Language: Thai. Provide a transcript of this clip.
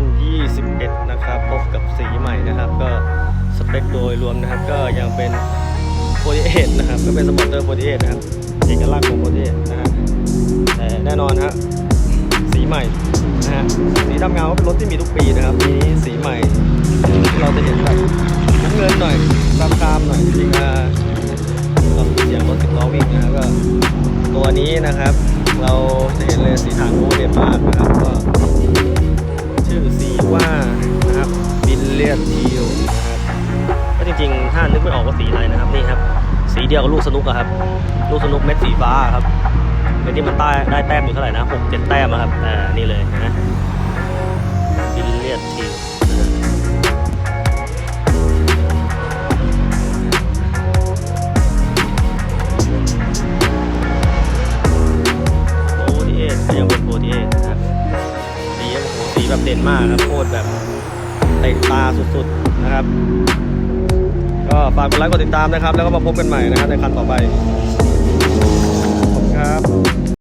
2021 นะครับ พบกับสีใหม่นะครับ ก็สเปคโดยรวมนะครับ ก็ยังเป็นโปรเจก48นะครับ ก็เป็นสปอร์เตอร์โปรเจก48นะครับ เอกลักษณ์ของโปรเจก48นะฮะแต่แน่นอนฮะ สีใหม่นะฮะ สีดำเงาเป็นรถที่มีทุกปีนะครับปีนี้สีใหม่ เราจะเห็นแบบน้ำเงินหน่อยดำครามหน่อยจริงๆเราเสียงรถสิบล้อวิ่งนะก็ตัวนี้นะครับ เราจะเห็นเลยสีถัง บิลเลียนทีลนะครับก็จริงๆ ถ้านึกไม่ออกว่าสีอะไรนะครับนี่ครับ สีเดียวกับลูกสนุกครับ ลูกสนุกเม็ดสีฟ้าครับเม็ดที่มันได้ได้แต้มอยู่เท่าไหร่นะหกเจ็ดแต้มครับอ่านี่เลยนะบิลเลียนทีโอ้ดีเอสยังเป็นโปรดีเอสครับสีโอ้โหสีแบบเด่นมากครับโคตรแบบ เตะตาสุดๆนะครับ ก็ฝากกดไลค์กดติดตามนะครับ แล้วก็มาพบกันใหม่นะครับในคันต่อไปขอบคุณครับ